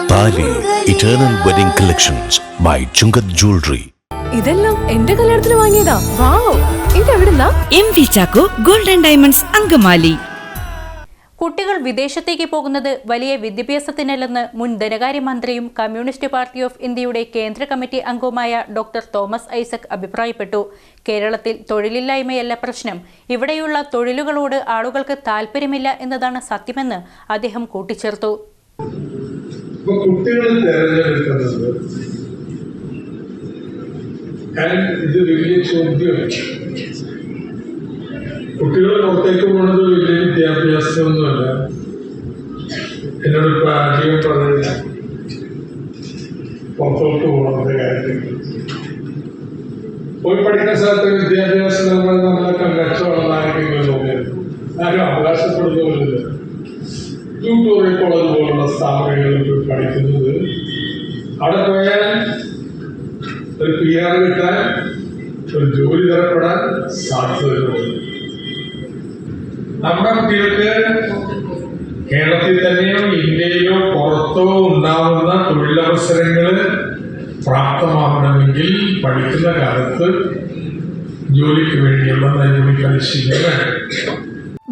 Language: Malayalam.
Eternal wedding collections by Chungath jewellery ഇതെല്ലാം എന്റെ കല്യാണത്തിന് വാങ്ങിയതാ. Wow ഇതെവിടുന്നാ M V Chacko golden diamonds Angamaly. കുട്ടികൾ വിദേശത്തേക്ക് പോകുന്നത് വലിയ വിദ്യാഭ്യാസത്തിനല്ലെന്ന് മുൻ ധനകാര്യമന്ത്രിയും കമ്മ്യൂണിസ്റ്റ് പാർട്ടി ഓഫ് ഇന്ത്യയുടെ കേന്ദ്ര കമ്മിറ്റി അംഗവുമായ ഡോക്ടർ തോമസ് ഐസക് അഭിപ്രായപ്പെട്ടു. കേരളത്തിൽ തൊഴിലില്ലായ്മയല്ല പ്രശ്നം. ഇവിടെയുള്ള തൊഴിലുകളോട് ആളുകൾക്ക് താല്പര്യമില്ല എന്നതാണ് സത്യമെന്ന് അദ്ദേഹം കൂട്ടിച്ചേർത്തു. ഇപ്പൊ കുട്ടികൾ തെരഞ്ഞെടുക്കുന്നത് ഇത് വലിയ ചോദ്യമാണ്. കുട്ടികൾ പുറത്തേക്ക് പോകുന്നത് വലിയ വിദ്യാഭ്യാസമൊന്നുമല്ല. എന്നോട് ഇപ്പൊ ആദ്യം പറഞ്ഞില്ല. പുറത്തോട്ട് പോകുന്നത് കാര്യത്തിൽ. പോയി പഠിക്കുന്ന സ്ഥലത്ത് വിദ്യാഭ്യാസം നമ്മൾ നമ്മളെ ആരെങ്കിലും നോക്കിയത് ആരും അവകാശപ്പെടുന്നവരില്ല ട്യൂട്ടോറിയൽ കോളേജ് പോലുള്ള സ്ഥാപനങ്ങളിൽ പോയി പഠിക്കുന്നത്. അവിടെ പോയാൽ ഒരു പി ആർ കിട്ടാൻ ഒരു ജോലി തരപ്പെടാൻ സാധ്യതകളുണ്ട്. നമ്മുടെ കുട്ടികൾക്ക് കേരളത്തിൽ തന്നെയോ ഇന്ത്യയിലോ പുറത്തോ ഉണ്ടാവുന്ന തൊഴിലവസരങ്ങൾ പ്രാപ്തമാകണമെങ്കിൽ പഠിക്കുന്ന കാലത്ത് ജോലിക്ക് വേണ്ടിയുള്ള നൈപുണ്യ പരിശീലനം